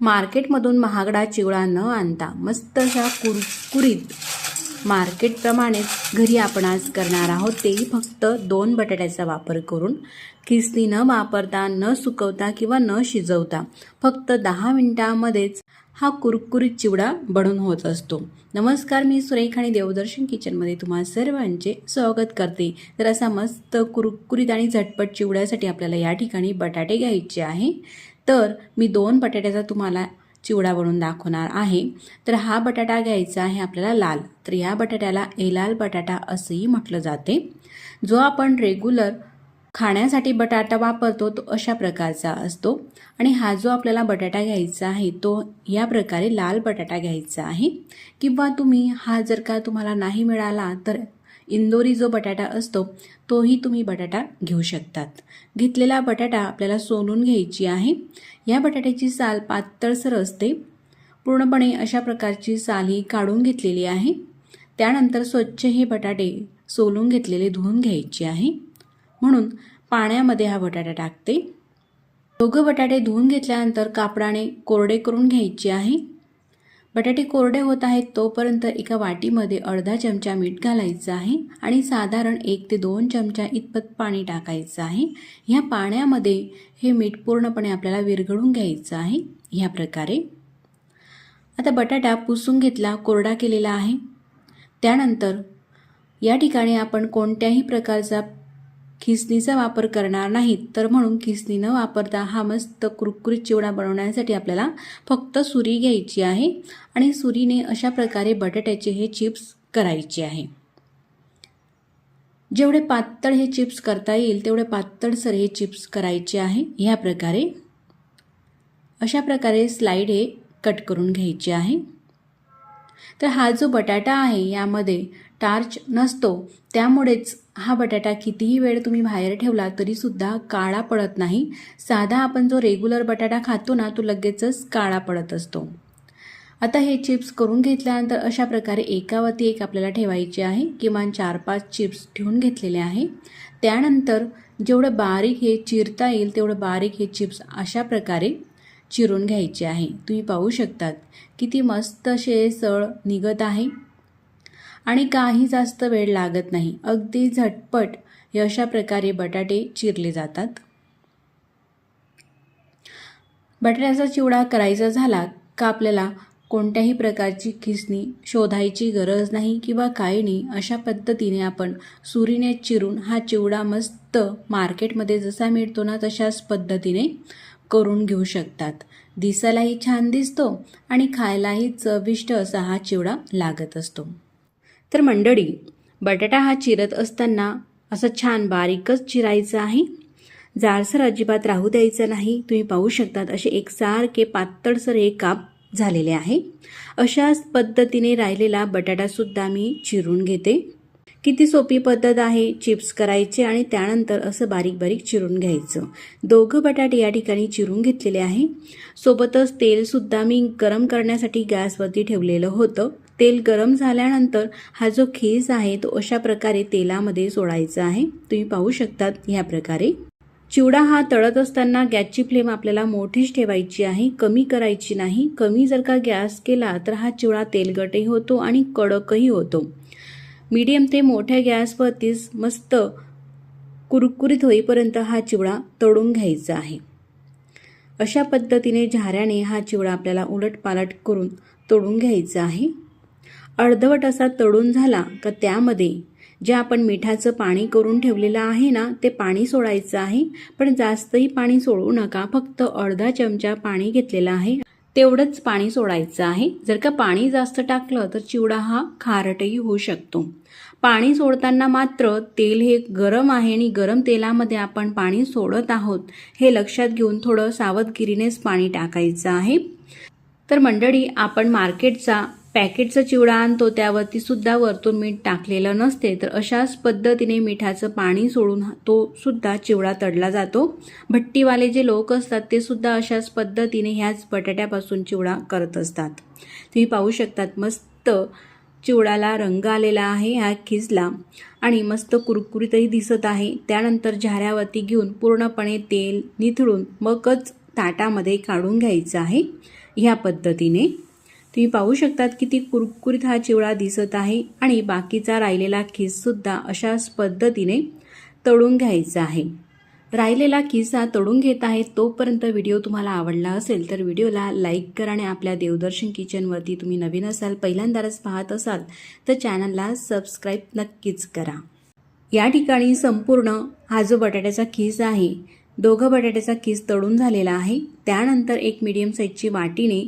मार्केटमधून महागडा चिवडा न आणता मस्त अशा कुरकुरीत मार्केटप्रमाणेच घरी आपण आज करणार आहोत तेही फक्त दोन बटाट्याचा वापर करून. किसली न वापरता न सुकवता किंवा न शिजवता फक्त दहा मिनिटामध्येच हा कुरकुरीत चिवडा बनून होत असतो. नमस्कार मी सुरेख आणि देवदर्शन किचनमध्ये तुम्हा सर्वांचे स्वागत करते. तर असा मस्त कुरकुरीत आणि झटपट चिवड्यासाठी आपल्याला या ठिकाणी बटाटे घ्यायचे आहे. तर मी दोन बटाट्याचा तुम्हाला चिवडा बनवून दाखवणार आहे. तर हा बटाटा घ्यायचा आहे आपल्याला लाल. तर या बटाट्याला एलाल बटाटा असंही म्हटलं जाते. जो आपण रेग्युलर खाण्यासाठी बटाटा वापरतो तो अशा प्रकारचा असतो. आणि हा जो आपल्याला बटाटा घ्यायचा आहे तो या प्रकारे लाल बटाटा घ्यायचा आहे. किंवा तुम्ही हा जर का तुम्हाला नाही मिळाला तर इंदोरी जो बटाटा असतो तोही तुम्ही बटाटा घेऊ शकतात. घेतलेला बटाटा आपल्याला सोलून घ्यायची आहे. या बटाट्याची साल पातळसर असते. पूर्णपणे अशा प्रकारची साल ही काढून घेतलेली आहे. त्यानंतर स्वच्छ हे बटाटे सोलून घेतलेले धुवून घ्यायचे आहे. म्हणून पाण्यामध्ये हा बटाटा टाकते. दोघं बटाटे धुवून घेतल्यानंतर कापडाने कोरडे करून घ्यायचे आहे. बटाटे कोरडे होत आहेत तोपर्यंत एका वाटीमध्ये अर्धा चमचा मीठ घालायचं आहे आणि साधारण एक ते दोन चमचा इतपत पाणी टाकायचं आहे. ह्या पाण्यामध्ये हे मीठ पूर्णपणे आपल्याला विरघळून घ्यायचं आहे. ह्या प्रकारे. आता बटाटा पुसून घेतला कोरडा केलेला आहे. त्यानंतर या ठिकाणी आपण कोणत्याही प्रकारचा खिसणीचा वापर करणार नाहीत. तर म्हणून खिसणी न वापरता हा मस्त कुरकुरीत चिवडा बनवण्यासाठी आपल्याला फक्त सुरी घ्यायची आहे आणि सुरीने अशा प्रकारे बटाट्याचे हे चिप्स करायचे आहे. जेवढे पातळ हे चिप्स करता येईल तेवढे पातळसर हे चिप्स करायचे आहे. ह्या प्रकारे अशा प्रकारे स्लाईड हे कट करून घ्यायचे आहे. तर हा जो बटाटा आहे यामध्ये टार्च नसतो त्यामुळेच हा बटाटा कितीही वेळ तुम्ही बाहेर ठेवला तरीसुद्धा काळा पडत नाही. साधा आपण जो रेग्युलर बटाटा खातो ना तो लगेचच काळा पडत असतो. आता हे चिप्स करून घेतल्यानंतर अशा प्रकारे एकावरती एक आपल्याला ठेवायचे आहे किमान चार पाच चिप्स ठेवून घेतलेले आहे. त्यानंतर जेवढं बारीक हे चिरता येईल तेवढं बारीक हे चिप्स अशा प्रकारे चिरून घ्यायचे आहे. तुम्ही पाहू शकतात किती मस्त असे सळ निघत आहे. आणि काही जास्त वेळ लागत नाही. अगदी झटपट हे अशा प्रकारे बटाटे चिरले जातात. बटाट्याचा चिवडा करायचा झाला का आपल्याला कोणत्याही प्रकारची खिसणी शोधायची गरज नाही किंवा काही नाही अशा पद्धतीने आपण सुरीने चिरून हा चिवडा मस्त मार्केटमध्ये जसा मिळतो ना तशाच पद्धतीने करून घेऊ शकतात. दिसायलाही छान दिसतो आणि खायलाही चविष्ट असा हा चिवडा लागत असतो. तर मंडळी बटाटा हा चिरत असताना असं छान बारीकच चिरायचं आहे. जाडसर अजिबात राहू द्यायचं नाही. तुम्ही पाहू शकतात असे एकसारखे पातळसर हे काप झालेले आहे. अशाच पद्धतीने राहिलेला बटाटासुद्धा मी चिरून घेते. किती सोपी पद्धत आहे? चिप्स करायचे आणि त्यानंतर असं बारीक बारीक चिरून घ्यायचं. दोघं बटाटे या ठिकाणी चिरून घेतलेले आहे. सोबतच तेलसुद्धा मी गरम करण्यासाठी गॅसवरती ठेवलेलं होतं. तेल गरम झाल्यानंतर हा जो खीस आहे तो अशा प्रकारे तेलामध्ये सोडायचा आहे. तुम्ही पाहू शकतात ह्या प्रकारे. चिवडा हा तळत असताना गॅसची फ्लेम आपल्याला मोठीच ठेवायची आहे. कमी करायची नाही. कमी जर का गॅस केला तर हा चिवडा तेलगटही होतो आणि कडकही होतो. मीडियम ते मोठ्या गॅसवरतीच मस्त कुरकुरीत होईपर्यंत हा चिवडा तळून घ्यायचा आहे. अशा पद्धतीने झाऱ्याने हा चिवडा आपल्याला उलटपालट करून तळून घ्यायचा आहे. अर्धवट असा तळून झाला का त्यामध्ये जे आपण मिठाचं पाणी करून ठेवलेलं आहे ना ते पाणी सोडायचं आहे. पण जास्तही पाणी सोडू नका फक्त अर्धा चमचा पाणी घेतलेला आहे. तेवढंच पाणी सोडायचं आहे. जर का पाणी जास्त टाकलं तर चिवडा हा खारटही होऊ शकतो. पाणी सोडताना मात्र तेल हे गरम आहे आणि गरम तेलामध्ये आपण पाणी सोडत आहोत. हे लक्षात घेऊन थोडं सावधगिरीनेच पाणी टाकायचं आहे. तर मंडळी आपण मार्केटचा पॅकेटचा चिवडा आणतो त्यावरती सुद्धा वरतून मीठ टाकलेलं नसते. तर अशाच पद्धतीने मिठाचं पाणी सोडून तो सुद्धा चिवडा तडला जातो. भट्टीवाले जे लोक असतात ते सुद्धा अशाच पद्धतीने ह्याच बटाट्यापासून चिवडा करत असतात. तुम्ही पाहू शकतात मस्त चिवडाला रंग आलेला आहे ह्या खिजला आणि मस्त कुरकुरीतही दिसत आहे. त्यानंतर झाऱ्यावरती घेऊन पूर्णपणे तेल निथळून मगच ताटामध्ये काढून घ्यायचं आहे. ह्या पद्धतीने. तुम्ही पाहू शकतात की ती कुरकुरीत हा चिवडा दिसत आहे आणि बाकीचा राहिलेला खिससुद्धा अशाच पद्धतीने तळून घ्यायचा आहे. राहिलेला किस्सा तळून घेत आहे तोपर्यंत व्हिडिओ तुम्हाला आवडला असेल तर व्हिडिओला लाईक करा आणि आपल्या देवदर्शन किचनवरती तुम्ही नवीन असाल पहिल्यांदाच पाहत असाल तर चॅनलला सबस्क्राईब नक्कीच करा. या ठिकाणी संपूर्ण हा जो बटाट्याचा खिस आहे दोघं बटाट्याचा किस तळून झालेला आहे. त्यानंतर एक मीडियम साईजची वाटीने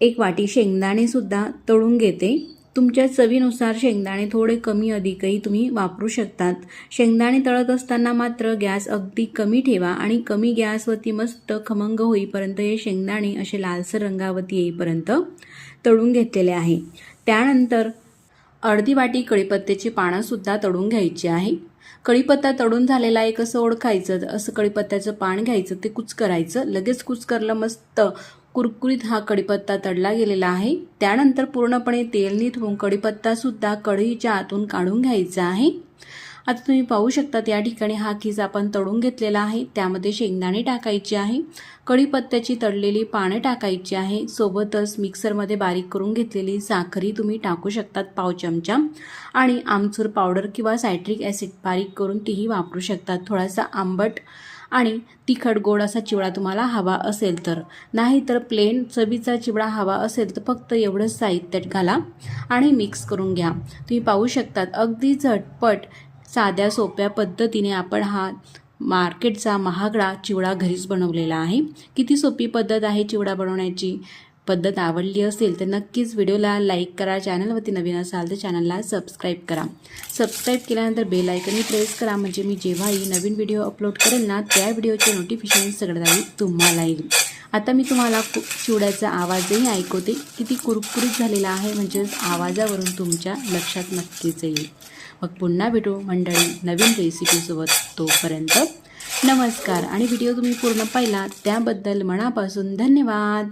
एक वाटी शेंगदाणेसुद्धा तळून घेते. तुमच्या चवीनुसार शेंगदाणे थोडे कमी अधिकही तुम्ही वापरू शकतात. शेंगदाणे तळत असताना मात्र गॅस अगदी कमी ठेवा आणि कमी गॅसवरती मस्त खमंग होईपर्यंत हे शेंगदाणे असे लालसर रंगावरती येईपर्यंत तळून घेतलेले आहे. त्यानंतर अर्धी वाटी कढीपत्त्याची पानंसुद्धा तळून घ्यायची आहे. कढीपत्ता तळून झालेला आहे कसं ओळखायचं असं कढीपत्त्याचं पान घ्यायचं ते कुच करायचं लगेच कुच करलं मस्त कुरकुरीत हा कढीपत्ता तडला गेलेला आहे. त्यानंतर पूर्णपणे तेल निथळून कढीपत्तासुद्धा कढईच्या आतून काढून घ्यायचा आहे. आता तुम्ही पाहू शकतात या ठिकाणी हा खिस आपण तळून घेतलेला आहे. त्यामध्ये शेंगदाणे टाकायचे आहे. कढीपत्त्याची तळलेली पानं टाकायची आहे. सोबतच मिक्सरमध्ये बारीक करून घेतलेली साखरी तुम्ही टाकू शकतात पाव चमचा. आणि आमचूर पावडर किंवा सायट्रिक ॲसिड बारीक करून तीही वापरू शकतात. थोडासा आंबट आणि तिखट गोड असा चिवडा तुम्हाला हवा असेल तर. नाही तर प्लेन चवीचा चिवडा हवा असेल तर फक्त एवढंच साहित्य घाला आणि मिक्स करून घ्या. तुम्ही पाहू शकतात अगदी झटपट साध्या सोप्या पद्धतीने आपण हा मार्केटचा महागडा चिवडा घरीच बनवलेला आहे. किती सोपी पद्धत आहे चिवडा बनवण्याची? पद्धत आवडली असेल तर नक्कीच व्हिडिओला लाईक करा चॅनलवरती नवीन असाल तर चॅनलला सबस्क्राईब करा. सबस्क्राईब केल्यानंतर बेल आयकनही प्रेस करा म्हणजे मी जेव्हाही नवीन व्हिडिओ अपलोड करेल ना त्या व्हिडिओचे नोटिफिकेशन सगळ्यात आधी तुम्हाला येईल. आता मी तुम्हाला कु चिवड्याचा आवाजही ऐकवते. किती कुरकुरीत झालेला आहे म्हणजेच आवाजावरून तुमच्या लक्षात नक्कीच येईल. मग पुन्हा भेटू मंडळी नवीन रेसिपीसोबत तोपर्यंत नमस्कार. आणि व्हिडिओ तुम्ही पूर्ण पाहिला त्याबद्दल मनापासून धन्यवाद.